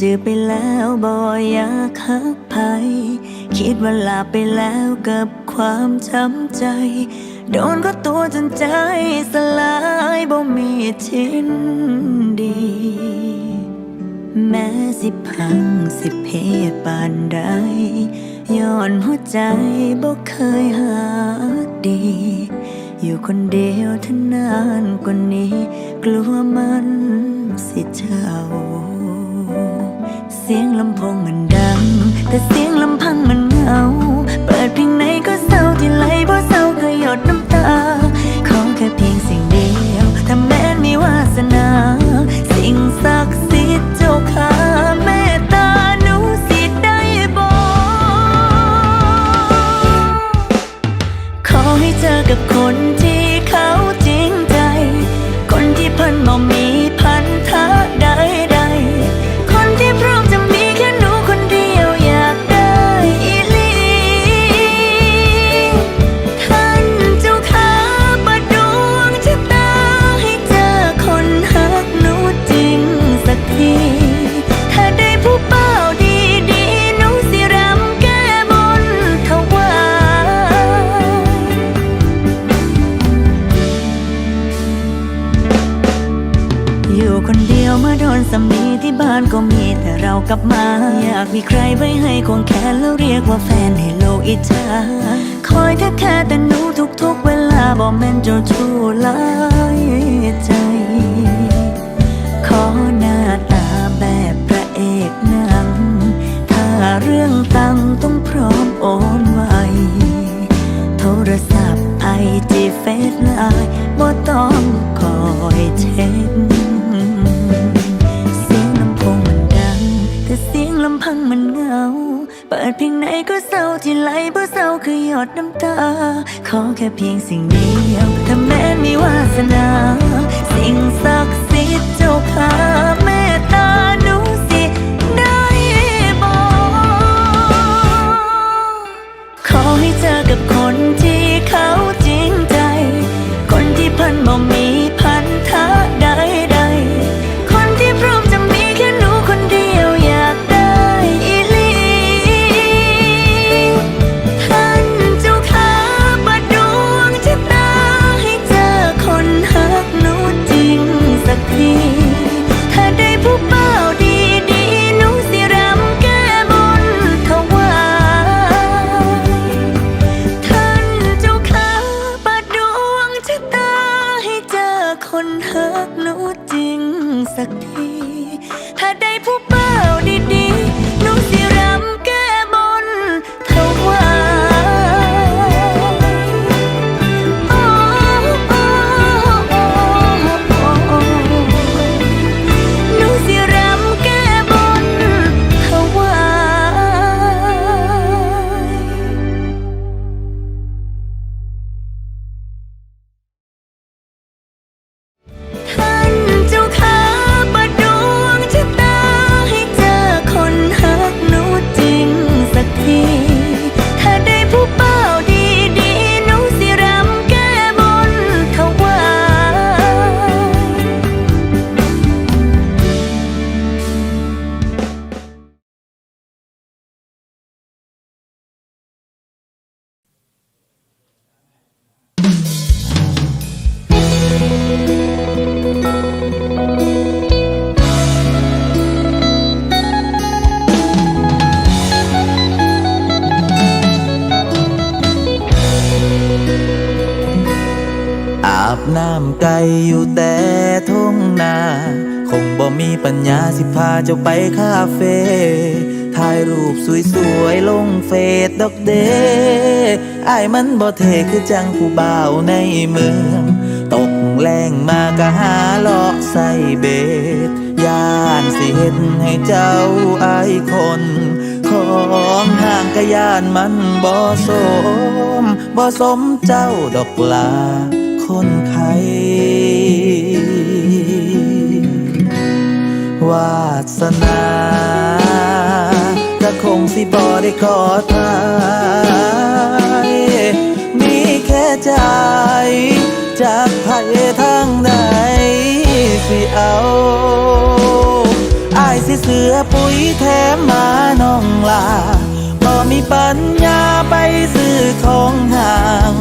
เจอไปแล้วบ่อยากหักใครคิดว่าลาไปแล้วกับความช้ำใจ โดนก็ตัวจนใจสลายบ่มีชิ้นดี แม้สิพังสิเพปานใดย้อนหัวใจบ่เคยหากดี อยู่คนเดียวทนานกว่านี้ กลัวมันสิเจ้า เสียงลำโพงมันดัง แต่เสียงลำพังมันเหงา เปิดเพลงไหนก็เศร้าที่ไร สำนีที่บ้านก็มีแต่เรากลับมา อยากมีใครไว้ให้ควงแขนแล้วเรียกว่าแฟนให้โลกอิจฉาคอยแค่แค่แต่หนูทุกๆเวลาบอกแม่นเจ้าชู้ลายใจ ขอหน้าตาแบบพระเอกหนัง ถ้าเรื่องตังต้องพร้อมโอนไวโทรศัพท์ไอจีเฟซไลน์บ่ต้องคอยเช็ค ก็เศร้าที่ไหลเพราะเศร้าคือหยดน้ำตา ขอแค่เพียงสิ่งเดียวถ้าแม้นมีวาสนา สิ่งศักดิ์สิทธิ์เจ้าข้า น้ำไก่อยู่แต่ทุ่งนา คงบ่มีปัญญาสิพาเจ้าไปคาเฟ่ถ่ายรูปสวยๆ ลงเฟซดอกเดไอ้มันบ่เทคือจังผู้บ่าวในเมือง ตกแรงมากะหาเลาะใส่เบ็ดย่านสิเห็นให้เจ้าไอายคน ของห่างกะยานมันบ่สมบ่สมเจ้าดอกลา วาสนาก็คงสิบ่ได้ขอทายมีแค่ใจ จากไผทางใดสิเอาอายสิเสือผยแถมมาน้องลาบ่มีปัญญาไปซื้อของห่าง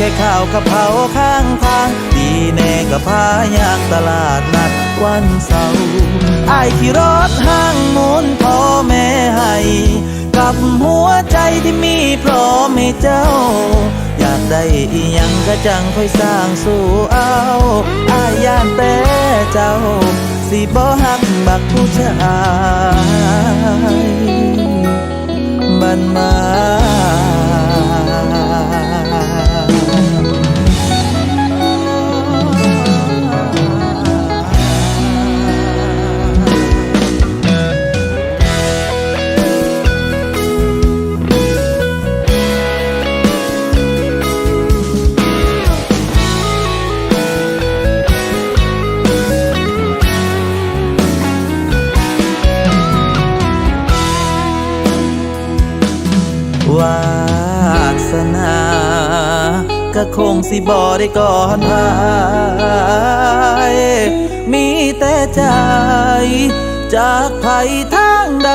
ค่ข้าวกะเพราข้างทาง ดีแน่ก็พายางตลาดนัดวันเสาร์อายขี่รถห้างมุนพ่อแม่ให้กับหัวใจที่มีพร้อมให้เจ้า อยากได้อีหยังก็จังค่อยสร้างสู่เอาอายย่านแต่เจ้า สิบ่หักบักผู้ชายบันมา สิบอได้ก่อนพายมีแต่ใจ จากไผทางใด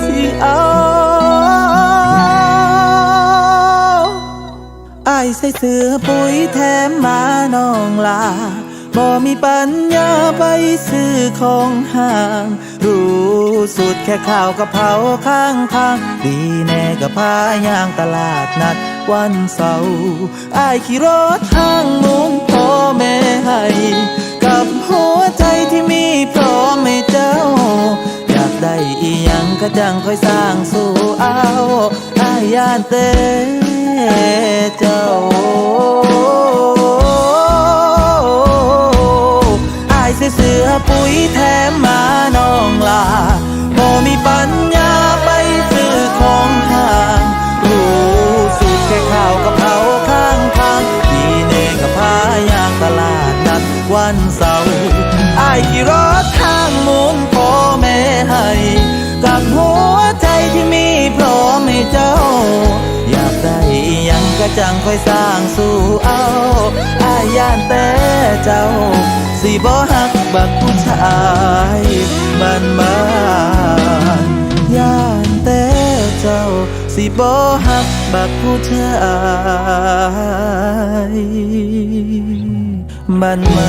สิเอาไอายใส่เสื้อปุ๋ยแถมมาน้องลาบ่มีปัญญาไปซื้อของห่าง รู้สุดแค่ข้าวกะเพราข้างทาง ดีแน่ก็พายางตลาดนัด วันเสาร์อายขี่รถห้างมุนพ่อแม่ให้กับหัวใจที่มีพร้อมให้เจ้า อยากได้อีหยังก็จังค่อยสร้างสู่เอาอายย่านแต่เจ้าอายเสื้อปุ๋ยแถมมาน้องลาบ่มีปัญญา วันเสาร์อายขี่รถทางมุนพ่อแม่ให้กับหัวใจที่มีพร้อมให้เจ้า อยากได้ยังก็จังค่อยสร้างสู่เอาอายย่านแต่เจ้า สิบ่หักบักผู้ชายบ้านบ้านย่านแต่เจ้า สิบ่หักบักผู้ชาย บ้านมา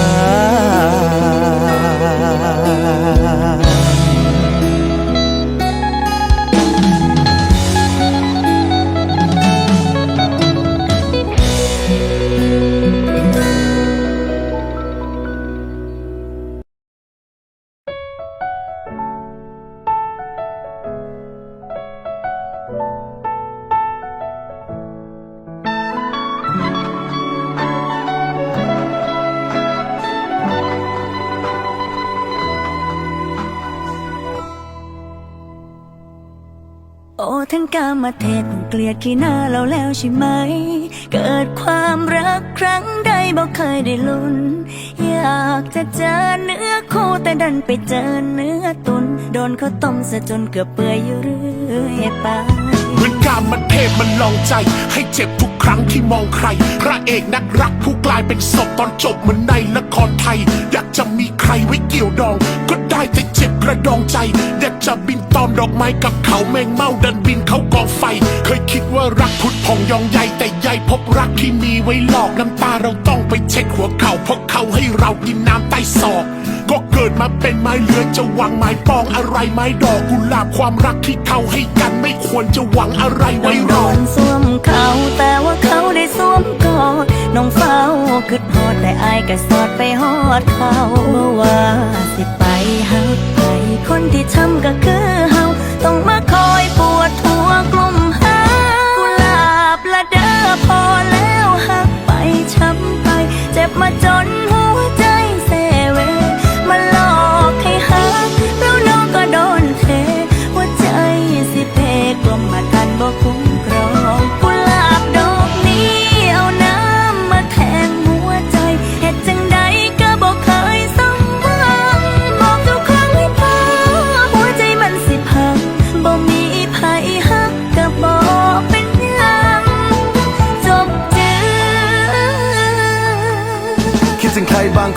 ดขี้หน้าเราแล้วใช่ไหม เกิดความรักครั้งใดบอกเคยได้ลุ้น อยากจะเจอเนื้อคู่แต่ดันไปเจอเนื้อตุน โดนเขาต้มซะจนเกือบเปื่อยอยู่เรื่อยไป การมันเทพมันลองใจ ให้เจ็บทุกครั้งที่มองใคร พระเอกนักรักผู้กลายเป็นศพตอนจบเหมือนในละครไทย อยากจะมีใครไว้เกี่ยวดอง ก็ได้แต่เจ็บกระดองใจ อยากจะบินตอมดอกไม้กับเขาแมงเม่าดินบินเขากองไฟ เคยคิดว่ารักพุดพองยองใยแต่ใยพบรักที่มีไว้หลอกน้ำตาเราต้องไปเช็ดหัวเข่าเพราะเขาให้เรากินน้ำใต้ศอก ก็เกิดมาเป็นไม้เลื้อยจะหวังไม้ปองอะไรไม้ดอกกุหลาบความรักที่เขาให้กันไม่ควรจะหวังอะไรไว้หรโดอกนสวมเขาแต่ว่าเขาได้สวมกอดน้องเฝ้าคืดพอดแต่อายก็สอดไปฮอดเขาบ่ว่าสิไปหักไปคนที่ทำก็คือเฮาต้องมา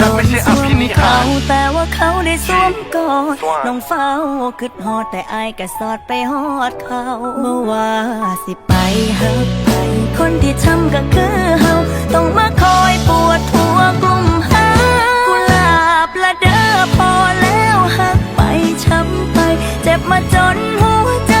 รักไม่ใช่อภินิหาร แต่ว่าเขาได้สวมกอดน้องเฝ้าคิดฮอดแต่อายก็สอดไปฮอดเขาบ่ว่าสิไปหักไป คนที่ทำก็คือเฮาต้องมาคอยปวดหัวกลุ่มหากุหลาบละเด้อพอแล้วหักไปช้ำไป เจ็บมาจนหัวใจ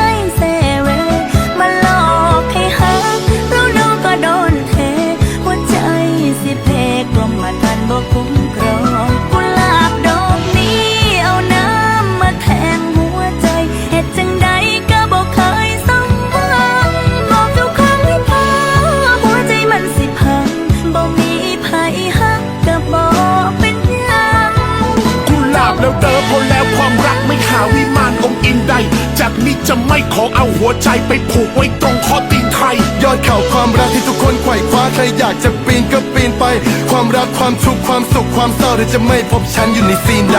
าวิมานองค์อินใด จากนี้จะไม่ขอเอาหัวใจไปผูกไว้ตรงข้อตีนใคร ยอดเขาความรักที่ทุกคนไขว่คว้าใครอยากจะปีนก็ปีนไป ความรักความทุกข์ความสุขความเศร้าเธอจะไม่พบฉันอยู่ในซีนใด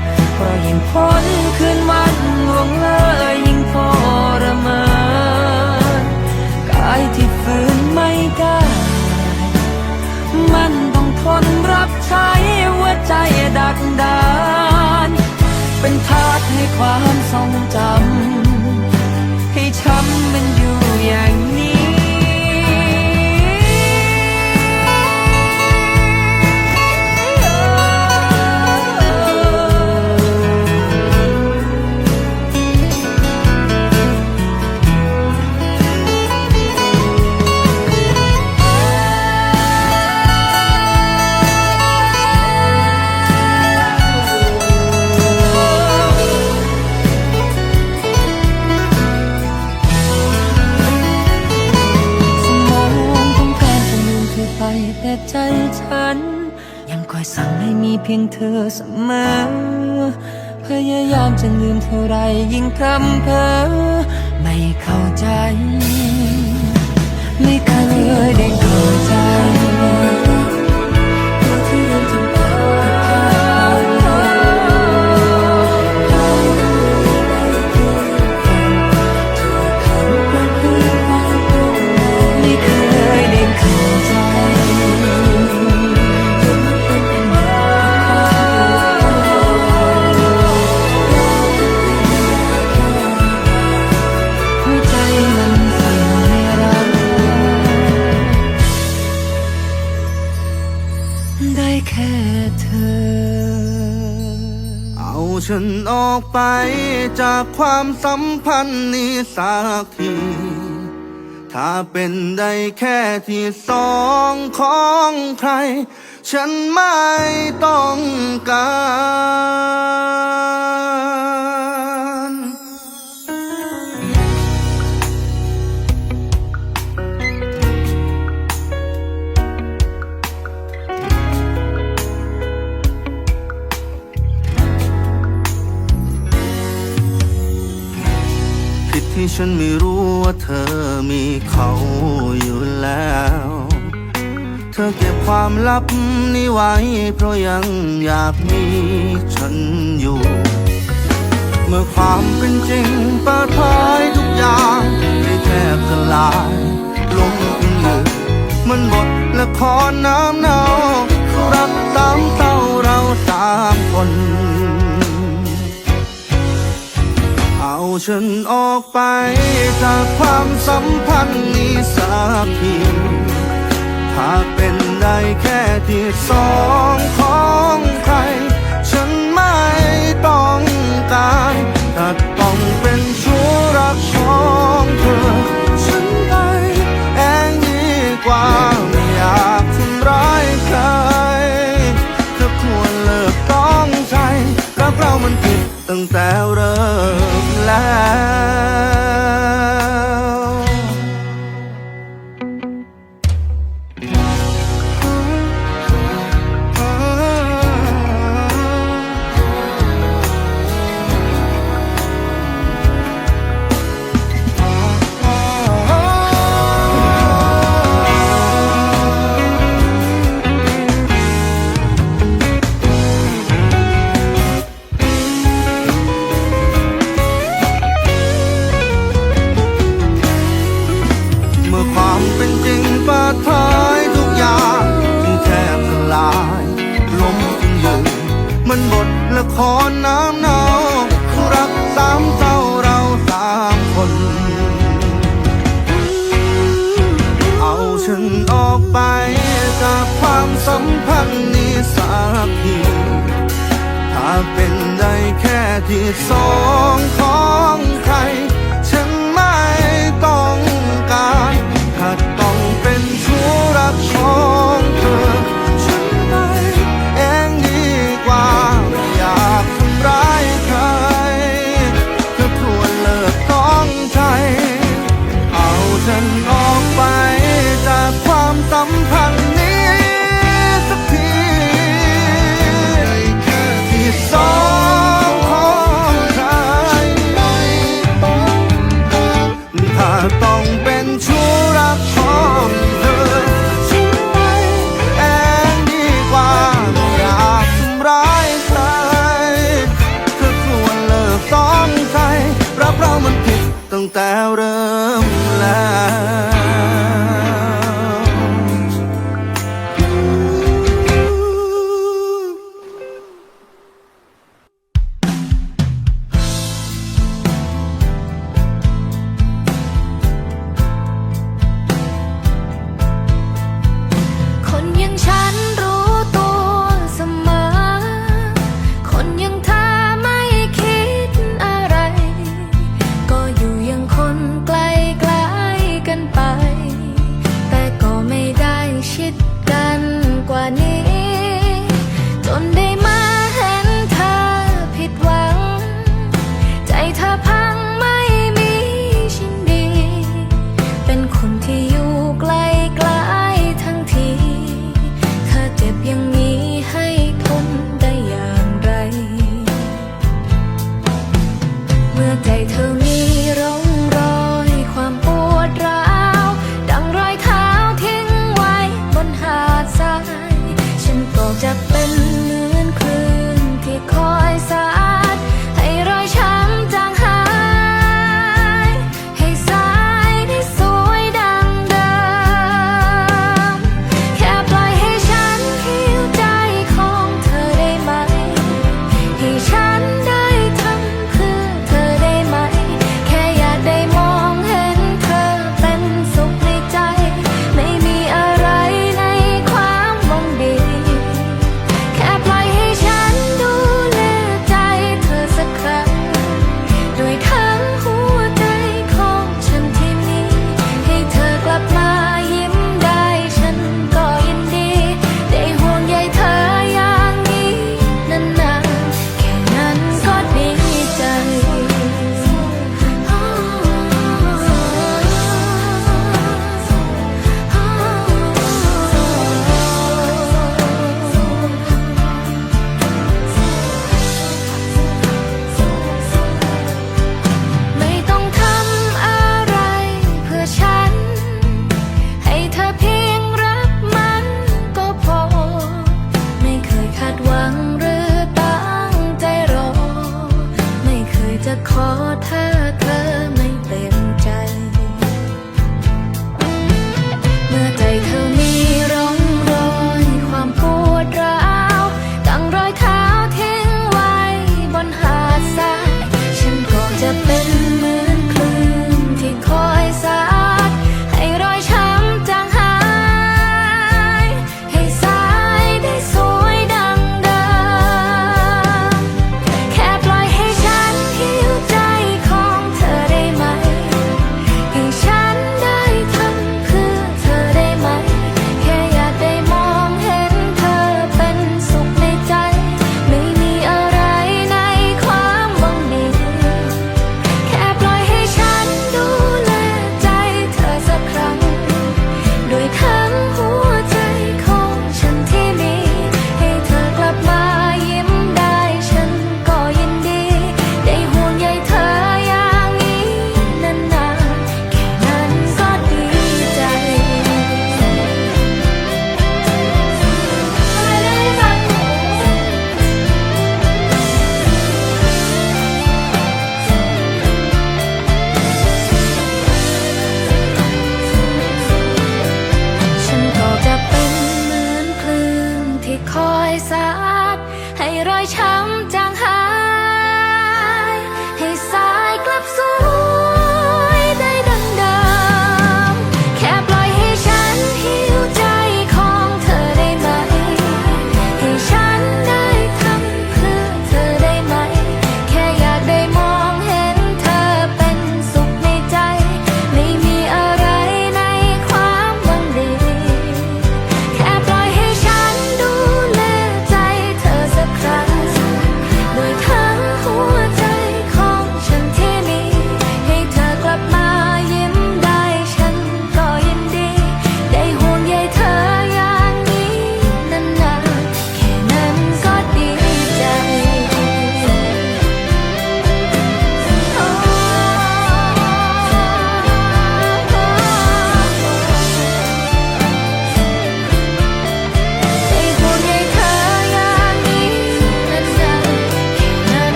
พราะยิ่งพ้นคืนวันล่วงเลยยิ่งทรมานกายที่ฝืนไม่ได้ มันต้องทนรับใช้หัวใจดักดาน เป็นทาสให้ความทรงจำให้ช้ำมันอยู่อย่างนี้ เสมอ พยายามจะลืมเท่าไรยิ่งคำเพ้อไม่เข้าใจ ไม่เคยได้เข้าใจ ไปจากความสัมพันธ์นี้สักที ถ้าเป็นได้แค่ที่สองของใคร ฉันไม่ต้องการ ที่ฉันไม่รู้ว่าเธอมีเขาอยู่แล้ว เธอเก็บความลับนี้ไว้ เพราะยังอยากมีฉันอยู่ เมื่อความเป็นจริงเปิดเผยทุกอย่างให้แทบสลายลงเป็นหนึ่มันบทละครน้ำเนารักสามเศร้าเราสามคน เอาฉันออกไป จากความสัมพันธ์นี้สักทีถ้าเป็นได้แค่ที่สองของใคร ฉันไม่ต้องการถ้าต้องเป็นชู้รักของเธอ ฉันไปเองดีกว่าไม่อยากทำร้ายใครเธอควรเลิกต้องใจรักเรามันผิดตั้งแต่เริ่ม ทละครน้ำเนารักสามเศร้าเราสามคน เอาฉันออกไปจากความสัมพันธ์นี้สักทีถ้าเป็นได้แค่ที่สองของใคร ฉันไม่ต้องการ ถ้าต้องเป็นชู้รักของเธอ แต่เริ่ for.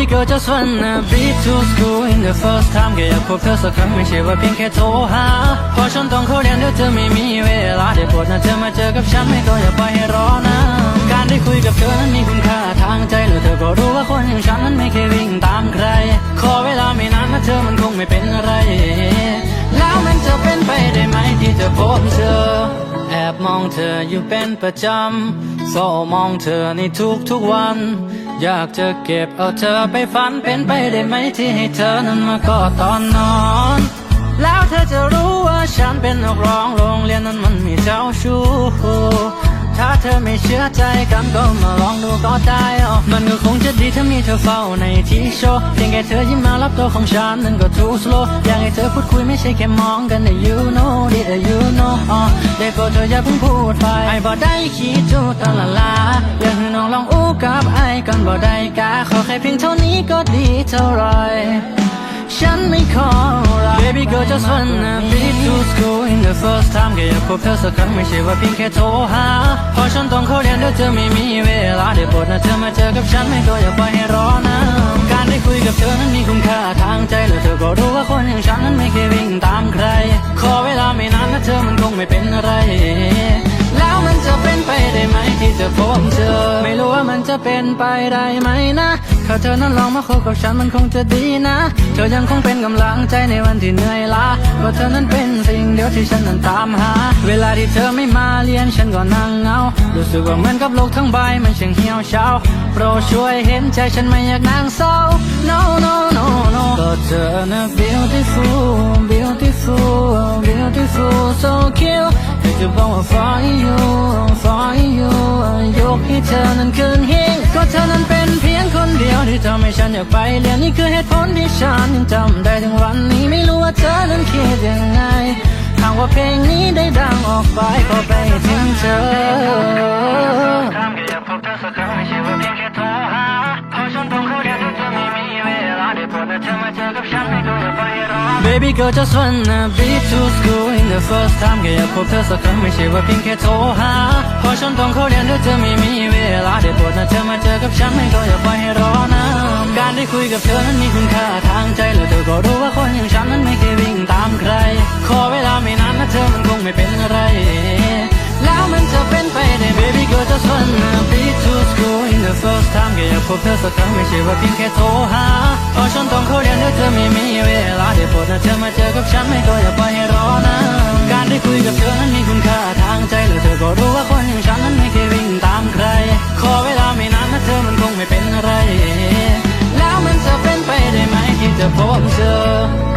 Baby girl just wanna be to school in the first time แค่อยากพบเธอสักครั้งไม่ใช่ว่าเพียงแค่โทรหาเพราะฉันต้องเข้าเรียนเดี๋ยวเธอไม่มีเวลาได้โปรดนะเธอมาเจอกับฉันไม่ก็อย่าไปให้รอนะการได้คุยกับเธอนั้นมีคุณค่าทางใจแล้วเธอก็รู้ว่าคนอย่างฉันนั้นไม่เคยวิ่งตามใคร ขอเวลาไม่นานนะเธอมันคงไม่เป็นอะไร แล้วมันจะเป็นไปได้ไหมที่จะพบเธอแอบมองเธออยู่เป็นประจำโซมองเธอในทุกทุกๆวัน อยากจะเก็บเอาเธอไปฝันเป็นไปได้ไหมที่ให้เธอนั้นมากอดตอนนอน แล้วเธอจะรู้ว่าฉันเป็นนักร้องโรงเรียนนั้นมันมีเจ้าชู้ถ้าเธอไม่เชื่อใจกันก็มาลองดูก็ได้ออมันก็คงจะดีถ้ามีเธอเฝ้าในที่โชว์เพียงแค่เธอยิ้มมารับตัวของฉันนั้นก็ too slow อยากให้เธอพูดคุยไม่ใช่แค่มองกันแต่ you know ดี you know ได้โปรดเธออย่าเพิ่งพูดไปไอ้บ่ได้คิดจูตละลาอยากให้ น้องลองอู้กับไอ้ก่อนบ่ได้กาขอแค่เพียงเท่านี้ก็ดีเท่าไหรฉันไม่ขออะไร Baby girl just wanna be to school in the first time แค่อยากพบเธอสักครั้งไม่ใช่ว่าเพียงแค่โทรหาเพราะฉันต้องเข้าเรียนเดี๋ยวเธอไม่มีเวลาได้โปรดนะเธอมาเจอกับฉันไม่ก็อย่าไปให้รอนะการได้คุยกับเธอนั้นมีคุณค่าทางใจแล้วเธอก็รู้ว่าคนอย่างฉันนั้นไม่เคยวิ่งตามใคร ขอเวลาไม่นานนะเธอมันคงไม่เป็นอะไร แล้วมันจะเป็นไปได้ไหมที่จะพบเธอไม่รู้ ว่ามันจะเป็นไปได้ไหมนะ ถ้าเธอนั้นลองมาคบกับฉันมันคงจะดีนะ เธอยังคงเป็นกำลังใจในวันที่เหนื่อยล้าเพราะเธอนั้นเป็นสิ่งเดียวที่ฉันนั้นตามหา เวลาที่เธอไม่มาเรียนฉันก็นั่งเงา รู้สึกว่าเหมือนกับโลกทั้งใบมันช่างเหี่ยวเฉาโปรดช่วยเห็นใจฉันไม่อยากนั่งเศร้า no no no no ก็เธอนะ beautiful beautiful beautiful so cute อยากจะบอกว่า for you for you ยกให้เธอนั้นขึ้นหิ้งก็เธอนั้นเป็นเพียงคนเดียวที่ทำให้ฉันอยากไปเรียนนี่คือเหตุผลที่ฉันยังจำได้ถึงวันนี้ไม่รู้ว่าเธอนั้นคิดยังไงหากว่าเพลงนี้ได้ดังออกไปก็ไปถึงเธอ Baby girl just wanna be to school in the first time แค่อยากพบเธอสักครั้งไม่ใช่ว่าเพียงแค่โทรหาเพราะฉันต้องเข้าเรียนเดี๋ยวเธอไม่มีเวลาได้โปรดนะเธอมาเจอกับฉันไม่ก็อย่าปล่อยให้รอนะการได้คุยกับเธอนั้นมีคุณค่าทางใจแล้วเธอก็รู้ว่าคนอย่างฉันนั้นไม่เคยวิ่งตามใคร ขอเวลาไม่นานนะเธอมันคงไม่เป็นอะไร แล้วมันจะเป็นไปได้ baby girl just wanna be to school in the first time แก็อยากพบเธอสักครั้งไม่ใช่ว่าเพียงแค่โทรหาเพราะฉันต้องเข้าเรียนด้วเธอไม่มีเวลาเดี๋ยวปรดนะเธอมาเจอกับฉันไม่ก็อย่าปล่อยให้รอนะการได้คุยกับเธอนั้นมีคุณค่าทางใจและเธอก็รู้ว่าคนอย่างฉันนั้นไม่เคยวิ่งตามใคร ขอเวลาไม่นานนะเธอมันคงไม่เป็นอะไร แล้วมันจะเป็นไปได้ไหมที่จะพบเธอ